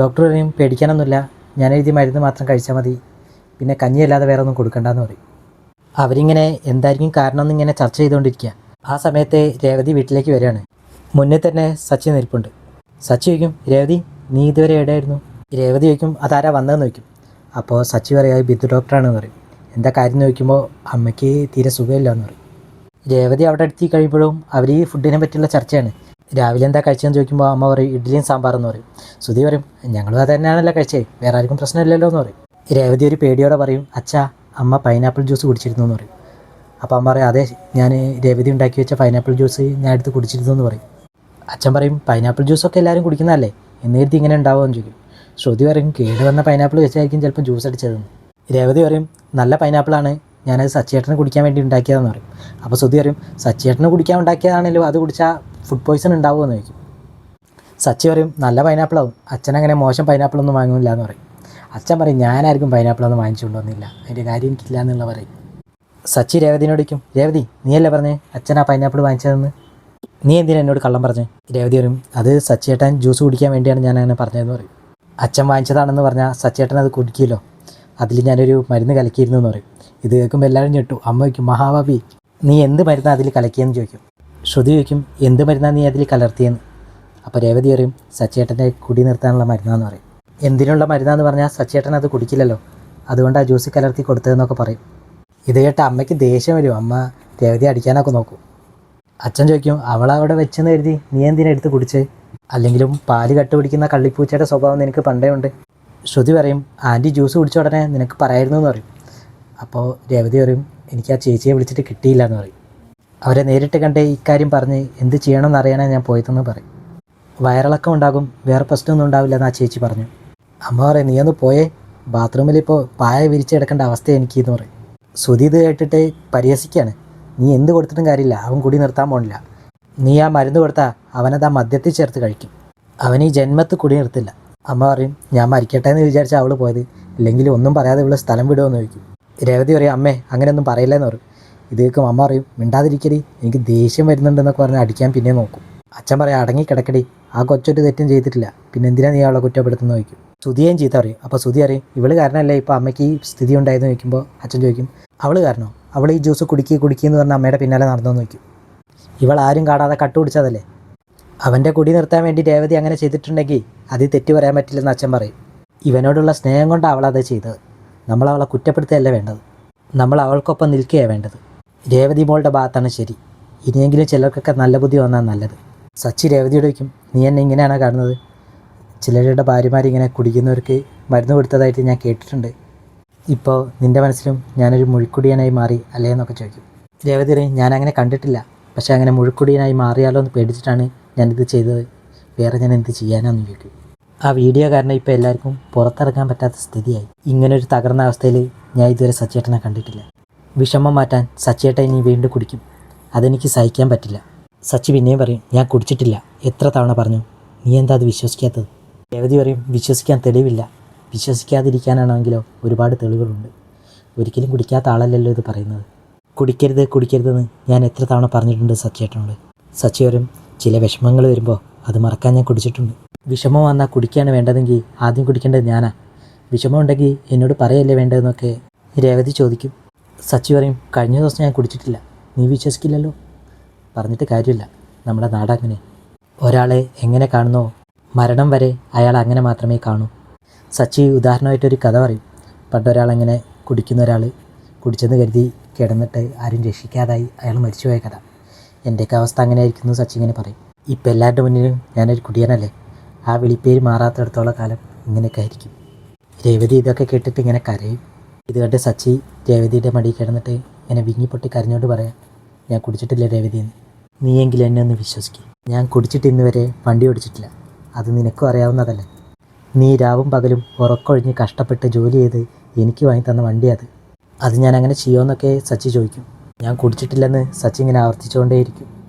Doctor പറയും പേടിക്കാനൊന്നുമില്ല. ഞാൻ എഴുതിയ മരുന്ന് മാത്രം കഴിച്ചാൽ മതി. പിന്നെ കഞ്ഞിയല്ലാതെ വേറെ ഒന്നും കൊടുക്കണ്ടെന്ന് പറയും. അവരിങ്ങനെ എന്തായിരിക്കും കാരണം എന്നിങ്ങനെ ചർച്ച ചെയ്തുകൊണ്ടിരിക്കുക. ആ സമയത്ത് രേവതി വീട്ടിലേക്ക് വരികയാണ്. മുന്നേ തന്നെ സച്ചി നിൽപ്പുണ്ട്. സച്ചി ചോദിക്കും രേവതി നീ ഇതുവരെ എവിടെയായിരുന്നു? രേവതി ചോദിക്കും അതാരാ വന്നതെന്ന് ചോദിക്കും. അപ്പോൾ സച്ചി പറയാം ബിന്ദു ഡോക്ടറാണെന്ന് പറയും. എന്താ കാര്യം എന്ന് ചോദിക്കുമ്പോൾ അമ്മയ്ക്ക് തീരെ സുഖമില്ല എന്ന് പറയും. രേവതി അവിടെ എത്തി കഴിയുമ്പോഴും അവർ ഈ ഫുഡിനെ പറ്റിയുള്ള ചർച്ചയാണ്. രാവിലെ എന്താ കഴിച്ചതെന്ന് ചോദിക്കുമ്പോൾ അമ്മ പറയും ഇഡ്ഡലിയും സാമ്പാറെന്ന് പറയും. സുധി പറയും ഞങ്ങളും അത് തന്നെയാണല്ലോ കഴിച്ചേ വേറെ ആർക്കും പ്രശ്നമില്ലല്ലോ എന്ന് പറയും. രേവതി ഒരു പേടിയോടെ പറയും അച്ഛാ അമ്മ പൈനാപ്പിൾ ജ്യൂസ് കുടിച്ചിരുന്നു എന്ന് പറയും. അപ്പോൾ അമ്മ പറയും അതെ ഞാൻ രേവതി ഉണ്ടാക്കി വെച്ച പൈനാപ്പിൾ ജ്യൂസ് ഞാൻ എടുത്ത് കുടിച്ചിരുന്നു എന്ന് പറയും. അച്ഛൻ പറയും പൈനാപ്പിൾ ജ്യൂസൊക്കെ എല്ലാവരും കുടിക്കുന്നതല്ലേ എന്ന് കരുതി ഇങ്ങനെ ഉണ്ടാവുമെന്ന് ചോദിക്കും. ശ്രുതി പറയും കേട് വന്ന പൈനാപ്പിൾ വെച്ചായിരിക്കും ചിലപ്പോൾ ജ്യൂസ് അടിച്ചതെന്ന്. രേവതി പറയും നല്ല പൈനാപ്പിളാണ് ഞാനത് സച്ചേട്ടന് കുടിക്കാൻ വേണ്ടി ഉണ്ടാക്കിയതെന്ന് പറയും. അപ്പോൾ ശ്രുതി പറയും സച്ചേട്ടന് കുടിക്കാൻ ഉണ്ടാക്കിയതാണല്ലോ അത് കുടിച്ചാൽ ഫുഡ് പോയ്സൺ ഉണ്ടാവുമെന്ന് ചോദിക്കും. സച്ചി പറയും നല്ല പൈനാപ്പിളാവും അച്ഛൻ അങ്ങനെ മോശം പൈനാപ്പിളൊന്നും വാങ്ങുന്നില്ല എന്ന് പറയും. അച്ഛൻ പറയും ഞാനായിരിക്കും പൈനാപ്പിളൊന്നും വാങ്ങിച്ചുകൊണ്ട് വന്നില്ല. അതിന്റെ കാര്യം എനിക്കില്ല എന്നുള്ള പറയും. സച്ചി രേവതിനോട് ചോദിക്കും രേവതി നീയല്ലേ പറഞ്ഞേ? അച്ഛൻ ആ പൈനാപ്പിൾ വാങ്ങിച്ചതെന്ന്? നീ എന്തിനാ എന്നോട് കള്ളം പറഞ്ഞു? രേവതി പറയും അത് സച്ചിയേട്ടൻ ജ്യൂസ് കുടിക്കാൻ വേണ്ടിയാണ് ഞാൻ അങ്ങനെ പറഞ്ഞതെന്ന് പറയും. അച്ഛൻ വാങ്ങിച്ചതാണെന്ന് പറഞ്ഞാൽ സച്ചിയേട്ടൻ അത് കുടിക്കുമല്ലോ? അതിൽ ഞാനൊരു മരുന്ന് കലക്കിയിരുന്നു എന്ന് പറയും. ഇത് കേൾക്കുമ്പോൾ എല്ലാവരും ഞെട്ടു. അമ്മ വയ്ക്കും നീ എന്ത് മരുന്ന് അതിൽ കലക്കിയെന്ന്? ചോദിക്കും. ശ്രുതി ചോദിക്കും എന്ത് മരുന്നാണ് നീ അതിൽ കലർത്തിയെന്ന്? അപ്പോൾ രേവതി പറയും സച്ചേട്ടന്റെ കുടി നിർത്താനുള്ള മരുന്നാന്ന് പറയും. എന്തിനുള്ള മരുന്നാന്ന് പറഞ്ഞാൽ സച്ചേട്ടൻ അത് കുടിക്കില്ലല്ലോ അതുകൊണ്ട് ആ ജ്യൂസ് കലർത്തി കൊടുത്തതെന്നൊക്കെ പറയും. ഇത് കേട്ട അമ്മയ്ക്ക് ദേഷ്യം വരും. അമ്മ രേവതി അടിക്കാനൊക്കെ നോക്കും. അച്ഛൻ ചോദിക്കും അവൾ അവിടെ വെച്ചെന്ന് കരുതി നീ എന്തിനാ എടുത്ത് കുടിച്ചേ? അല്ലെങ്കിലും പാൽ കട്ടുപിടിക്കുന്ന കള്ളിപ്പൂച്ചയുടെ സ്വഭാവം നിനക്ക് പണ്ടേ ഉണ്ട്. ശ്രുതി പറയും ആന്റി ജ്യൂസ് കുടിച്ച ഉടനെ നിനക്ക് പറയായിരുന്നു എന്ന് പറയും. അപ്പോൾ രേവതി പറയും എനിക്ക് ആ ചേച്ചിയെ വിളിച്ചിട്ട് കിട്ടിയില്ല എന്ന് പറയും. അവരെ നേരിട്ട് കണ്ട് ഇക്കാര്യം പറഞ്ഞ് എന്ത് ചെയ്യണമെന്ന് അറിയാനാണ് ഞാൻ പോയതെന്ന് പറയും. വയറിളക്കം ഉണ്ടാകും വേറെ പ്രശ്നമൊന്നും ഉണ്ടാവില്ല എന്ന് ആ ചേച്ചി പറഞ്ഞു. അമ്മ പറയും നീ ഒന്ന് പോയേ ബാത്റൂമിൽ ഇപ്പോൾ പായ വിരിച്ചെടുക്കേണ്ട അവസ്ഥ എനിക്ക് എന്ന് പറയും. ശ്രുതി ഇത് കേട്ടിട്ട് പരിഹസിക്കുകയാണ്. നീ എന്ത് കൊടുത്തിട്ടും കാര്യമില്ല അവൻ കൂടി നിർത്താൻ പോണില്ല. നീ ആ മരുന്ന് കൊടുത്താൽ അവനത് ആ മദ്യത്തിൽ ചേർത്ത് കഴിക്കും. അവൻ ഈ ജന്മത്ത് കുടി നിർത്തില്ല. അമ്മ പറയും ഞാൻ മരിക്കട്ടെ എന്ന് വിചാരിച്ച അവൾ പോയത്. ഇല്ലെങ്കിൽ ഒന്നും പറയാതെ ഇവൾ സ്ഥലം വിടുമെന്ന് ചോദിക്കും. രേവതി പറയും അമ്മേ അങ്ങനെയൊന്നും പറയില്ലെന്ന് പറയും. ഇത് കേൾക്കും അമ്മ പറയും മിണ്ടാതിരിക്കടി എനിക്ക് ദേഷ്യം വരുന്നുണ്ടെന്നൊക്കെ പറഞ്ഞ് അടിക്കാൻ പിന്നെ നോക്കും. അച്ഛൻ പറയാം അടങ്ങി കിടക്കടി ആ കൊച്ചൊരു തെറ്റും ചെയ്തിട്ടില്ല. പിന്നെ എന്തിനാ നീ അവളെ കുറ്റപ്പെടുത്തുന്ന ചോദിക്കും. സുധിയേയും ചീത്ത അറിയും അപ്പോൾ സുധി അറിയും ഇവൾ കാരണമല്ലേ ഇപ്പോൾ അമ്മയ്ക്ക് ഈ സ്ഥിതി ഉണ്ടായെന്ന് ചോദിക്കുമ്പോൾ അച്ഛൻ ചോദിക്കും അവൾ കാരണം? അവൾ ഈ ജ്യൂസ് കുടിക്കുക കുടിക്കുക എന്ന് പറഞ്ഞ അമ്മയുടെ പിന്നാലെ നടന്നു നോക്കും ഇവൾ ആരും കാണാതെ കട്ടുപിടിച്ചതല്ലേ അവന്റെ കുടി നിർത്താൻ വേണ്ടി രേവതി അങ്ങനെ ചെയ്തിട്ടുണ്ടെങ്കിൽ അതിൽ തെറ്റ് പറയാൻ പറ്റില്ലെന്ന് അച്ഛൻ പറയും. ഇവനോടുള്ള സ്നേഹം കൊണ്ട് അവളത് ചെയ്തത്. നമ്മൾ അവളെ കുറ്റപ്പെടുത്തുകയല്ല വേണ്ടത്. നമ്മൾ അവൾക്കൊപ്പം നിൽക്കുകയാണ് വേണ്ടത്. രേവതി മോളുടെ ഭാഗത്താണ് ശരി. ഇനിയെങ്കിലും ചിലർക്കൊക്കെ നല്ല ബുദ്ധി വന്നാൽ നല്ലത്. സച്ചി രേവതിയോട് വയ്ക്കും നീ എന്നെ ഇങ്ങനെയാണ് കാണുന്നത്? ചിലരുടെ ഭാര്യമാരിങ്ങനെ കുടിക്കുന്നവർക്ക് മരുന്ന് കൊടുത്തതായിട്ട് ഞാൻ കേട്ടിട്ടുണ്ട്. ഇപ്പോൾ നിന്റെ മനസ്സിലും ഞാനൊരു മുഴിക്കുടിയനായി മാറി അല്ലേ എന്നൊക്കെ ചോദിക്കും. രേവതി പറയും ഞാൻ അങ്ങനെ കണ്ടിട്ടില്ല. പക്ഷേ അങ്ങനെ മുഴുക്കുടിയനായി മാറിയാലോ എന്ന് പേടിച്ചിട്ടാണ് ഞാനിത് ചെയ്തത്. വേറെ ഞാൻ എന്ത് ചെയ്യാനാന്ന് ചോദിക്കും. ആ വീഡിയോ കാരണം ഇപ്പോൾ എല്ലാവർക്കും പുറത്തിറങ്ങാൻ പറ്റാത്ത സ്ഥിതിയായി. ഇങ്ങനൊരു തകർന്ന അവസ്ഥയിൽ ഞാൻ ഇതുവരെ സച്ചേട്ടനെ കണ്ടിട്ടില്ല. വിഷമം മാറ്റാൻ സച്ചിയേട്ട ഇനി വീണ്ടും കുടിക്കും. അതെനിക്ക് സഹിക്കാൻ പറ്റില്ല. സച്ചി പിന്നെയും പറയും ഞാൻ കുടിച്ചിട്ടില്ല. എത്ര തവണ പറഞ്ഞു? നീ എന്താ അത് വിശ്വസിക്കാത്തത്? രേവതി പറയും വിശ്വസിക്കാൻ തെളിവില്ല. വിശ്വസിക്കാതിരിക്കാനാണെങ്കിലോ ഒരുപാട് തെളിവുകളുണ്ട്. ഒരിക്കലും കുടിക്കാത്ത ആളല്ലല്ലോ ഇത് പറയുന്നത്. കുടിക്കരുത് കുടിക്കരുതെന്ന് ഞാൻ എത്ര തവണ പറഞ്ഞിട്ടുണ്ട് സച്ചേട്ടനോട് സച്ചി വരും ചില വിഷമങ്ങൾ വരുമ്പോൾ അത് മറക്കാൻ ഞാൻ കുടിച്ചിട്ടുണ്ട്. വിഷമം വന്നാൽ കുടിക്കുകയാണ് വേണ്ടതെങ്കിൽ ആദ്യം കുടിക്കേണ്ടത് ഞാനാ. വിഷമം ഉണ്ടെങ്കിൽ എന്നോട് പറയല്ലേ വേണ്ടതെന്നൊക്കെ രേവതി ചോദിക്കും. സച്ചി പറയും കഴിഞ്ഞ ദിവസം ഞാൻ കുടിച്ചിട്ടില്ല. നീ വിശ്വസിക്കില്ലല്ലോ? പറഞ്ഞിട്ട് കാര്യമില്ല. നമ്മുടെ നാടങ്ങനെ ഒരാളെ എങ്ങനെ കാണുന്നോ മരണം വരെ അയാൾ അങ്ങനെ മാത്രമേ കാണൂ. സച്ചി ഉദാഹരണമായിട്ടൊരു കഥ പറയും. പണ്ട് ഒരാളങ്ങനെ കുടിക്കുന്ന ഒരാൾ കുടിച്ചെന്ന് കരുതി കിടന്നിട്ട് ആരും രക്ഷിക്കാതായി അയാൾ മരിച്ചുപോയ കഥ. എന്റെയൊക്കെ അവസ്ഥ അങ്ങനെ ആയിരിക്കുന്നു സച്ചി ഇങ്ങനെ പറയും. ഇപ്പം എല്ലാവരുടെ മുന്നിലും ഞാനൊരു കുടിയനല്ലേ? ആ വിളിപ്പേര് മാറാത്തടത്തോളം കാലം ഇങ്ങനെയൊക്കെ ആയിരിക്കും. രേവതി ഇതൊക്കെ കേട്ടിട്ട് ഇങ്ങനെ കരയും. ഇത് കണ്ട് സച്ചി രേവതിയുടെ മടിയിൽ കിടന്നിട്ട് എന്നെ വിങ്ങിപ്പൊട്ടി കരഞ്ഞോണ്ട് പറയാം ഞാൻ കുടിച്ചിട്ടില്ല രേവതി എന്ന്. നീയെങ്കിലും എന്നെ ഒന്ന് വിശ്വസിക്കും. ഞാൻ കുടിച്ചിട്ട് ഇന്ന് വരെ വണ്ടി ഓടിച്ചിട്ടില്ല. അത് നിനക്കും അറിയാവുന്നതല്ലേ. നീ രാവും പകലും ഉറക്കൊഴിഞ്ഞ് കഷ്ടപ്പെട്ട് ജോലി ചെയ്ത് എനിക്ക് വാങ്ങി തന്ന വണ്ടി അത്. അത് ഞാൻ അങ്ങനെ ചെയ്യുമെന്നൊക്കെ സച്ചി ചോദിക്കും. ഞാൻ കുടിച്ചിട്ടില്ലെന്ന് സച്ചി ഇങ്ങനെ ആവർത്തിച്ചുകൊണ്ടേയിരിക്കും.